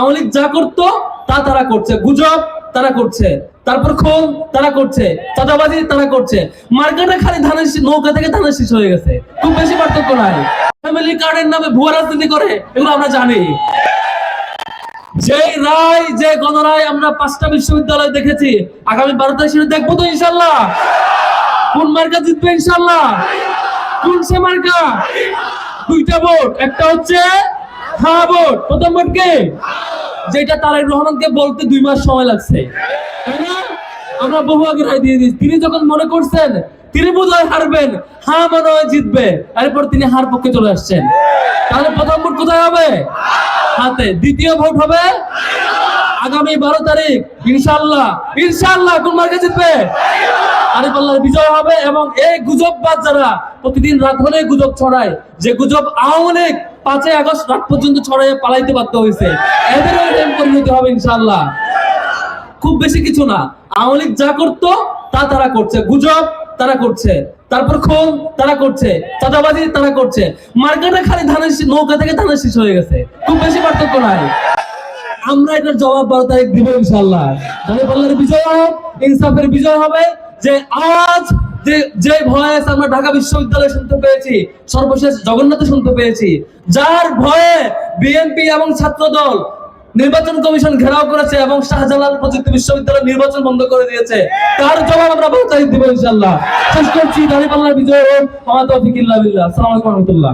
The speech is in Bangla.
আওয়ামী লীগ যা করতো, তা তারা করছে। গুজব তারা করছে। তারপর খুন তারা করছে। চাঁদাবাজি তারা করছে। মার্কেটে খালি ধানের নৌকা থেকে ধানের শীষ হয়ে গেছে। খুব বেশি পার্থক্য নাই। ফ্যামিলি কার্ডের নামে ভুয়া রাজনীতি করে, এগুলো আমরা জানি। যে রায়, যে গণরায় আমরা পাঁচটা বিশ্ববিদ্যালয় দেখেছি, আগামী বারো তারিখে দেখব তো ইনশাল্লাহ কোন মার্কা জিতবে ইনশাল্লাহ কোন সে মার্কা? দুইটা ভোট। একটা হচ্ছে হ্যাঁ ভোট। প্রথম ভোট কে? যেটা তারেক রহমানকে বলতে দুই মাস সময় লাগছে। আমরা বহু আগে রায় দিয়ে দিয়েছি। তিনি যখন মনে করছেন, তিনি বোধহয় হারবেন হা মনে হয় জিতবে, এরপর তিনি হার পক্ষে চলে আসছেন। তাহলে প্রথম ভোট কোথায় হবে? হাতে দ্বিতীয় ভোট হবে আগামী বারো তারিখ ইনশাল্লাহ ইনশাল্লাহ কোন মার্কে জিতবে? আরিফ আল্লাহর বিজয় হবে এবং এই গুজববাদ যারা প্রতিদিন রাত হলে গুজব ছড়ায়, যে গুজব আওয়ামী লীগ পাঁচই আগস্ট রাত পর্যন্ত ছড়াইয়ে পালাইতে বাধ্য হয়েছে। এদেরও এরকম পরিণতি হবে ইনশাল্লাহ খুব বেশি কিছু না। আওয়ামী লীগ যা করতো, তা তারা করছে। গুজব তারা করছে। তারপর খুন তারা করছে। চাঁদাবাজি তারা করছে। মার্কেটে খালি ধানের নৌকা থেকে ধানের শীষ হয়ে গেছে। খুব বেশি পার্থক্য নাই। আমরা এটার জবাব বারো তারিখ দিব ইনশাল্লাহ দাঁড়িয়ে পাল্লার বিজয় হোক, ইনসাফের বিজয় হবে যে আজ যে ভয়েস আমরা ঢাকা বিশ্ববিদ্যালয়ে শুনতে পেয়েছি, সর্বশেষ জগন্নাথে শুনতে পেয়েছি, যার ভয়ে বিএনপি এবং ছাত্র দল নির্বাচন কমিশন ঘেরাও করেছে এবং শাহজালাল প্রযুক্তি বিশ্ববিদ্যালয় নির্বাচন বন্ধ করে দিয়েছে। তার জবাব আমরা তারিখ দিব ইনশাল্লাহ শেষ করছি দাঁড়িপাল্লার বিজয় হোক রহমতুল্লাহ।